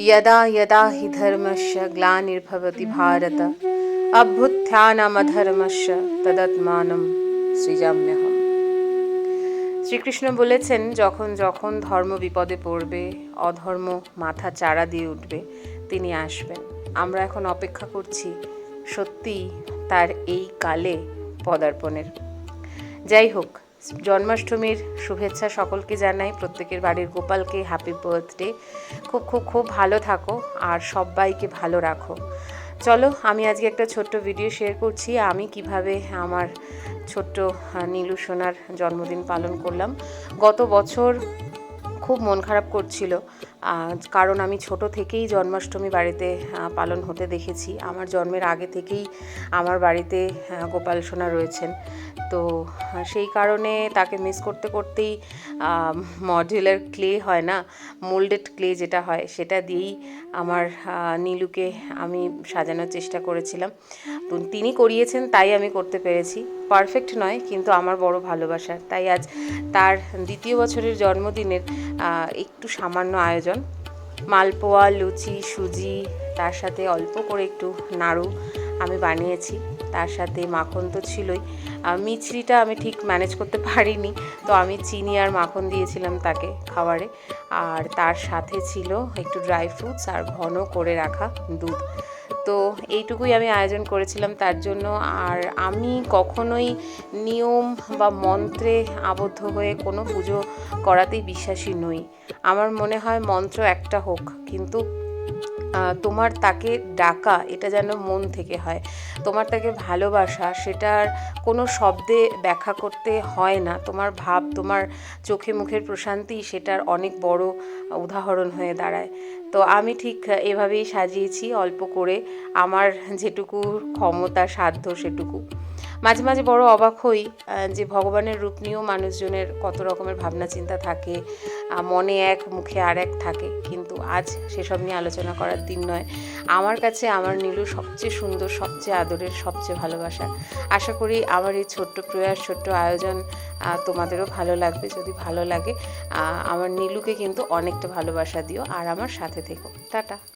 यदा यदा हि धर्मस्य ग्लानिर्भवति भारत অভ্যুত্থানামধর্মস্য তদত্মানম সৃজাম্যহম শ্রীকৃষ্ণ বলেছেন যখন যখন ধর্ম বিপদে পড়বে অধর্ম মাথা চাড়া দিয়ে উঠবে তিনি আসবেন আমরা এখন অপেক্ষা করছি সত্যিই তার এই কালে পদার্পণের যাই হোক জন্মাষ্টমীর শুভেচ্ছা সকলকে জানাই, প্রত্যেকের বাড়ির গোপালকে হ্যাপি বার্থডে খুব খুব খুব ভালো থাকো আর সবাইকে ভালো রাখো। চলো, আমি আজকে একটা ছোট্ট ভিডিও শেয়ার করছি। আমি কীভাবে আমার ছোট্ট নীলু সোনার জন্মদিন পালন করলাম। গত বছর খুব মন খারাপ করছিল। কারণ আমি ছোট থেকেই জন্মাষ্টমী বাড়িতে পালন হতে দেখেছি। আমার জন্মের আগে থেকেই আমার বাড়িতে গোপাল সোনা রয়েছেন। তো সেই কারণে তাকে মিস করতে করতেই মডেলের ক্লে হয় না মোল্ডেড ক্লে যেটা হয়, সেটা দিয়েই আমার নীলুকে আমি সাজানোর চেষ্টা করেছিলাম। তো তিনি করিয়েছেন, তাই আমি করতে পেরেছি। পারফেক্ট নয়, কিন্তু আমার বড় ভালোবাসা। তাই আজ তার দ্বিতীয় বছরের জন্মদিনের একটু সামান্য আয়োজন। মালপোয়া, লুচি, সুজি, তার সাথে অল্প করে একটু নাড়ু আমি বানিয়েছি। তার সাথে মাখন তো ছিলই। মিছরিটা আমি ঠিক ম্যানেজ করতে পারিনি, তো আমি চিনি আর মাখন দিয়েছিলাম তাকে খাবারে। আর তার সাথে ছিল একটু ড্রাই ফ্রুটস আর ঘন করে রাখা দুধ। তো এইটুকুই আমি আয়োজন করেছিলাম তার জন্য। আর আমি কখনোই নিয়ম বা মন্ত্রে আবদ্ধ হয়ে কোনো পুজো করাতেই বিশ্বাসী নই। আমার মনে হয় মন্ত্র একটা হোক, কিন্তু তোমার তাকে ডাকা, এটা যেন মন থেকে হয়। তোমার তাকে ভালোবাসা, সেটার কোনো শব্দে ব্যাখ্যা করতে হয় না। তোমার ভাব, তোমার চোখে মুখের প্রশান্তি, সেটার অনেক বড় উদাহরণ হয়ে দাঁড়ায়। তো আমি ঠিক এভাবেই সাজিয়েছি অল্প করে। আমার যেটুকু ক্ষমতা, সাধ্য সেটুকু। মাঝে মাঝে বড় অবাক হই যে ভগবানের রূপ নিয়েও মানুষজনের কত রকমের ভাবনা চিন্তা থাকে মনে এক, মুখে আর এক থাকে। কিন্তু আজ সেসব নিয়ে আলোচনা করার দিন নয়। আমার কাছে আমার নীলু সবচেয়ে সুন্দর, সবচেয়ে আদরের, সবচেয়ে ভালোবাসা আশা করি আমার এই ছোট্ট প্রয়াস, ছোট্ট আয়োজন তোমাদেরও ভালো লাগবে। যদি ভালো লাগে আমার নীলুকে কিন্তু অনেকটা ভালোবাসা দিও। আর আমার সাথে থেকো। টাটা।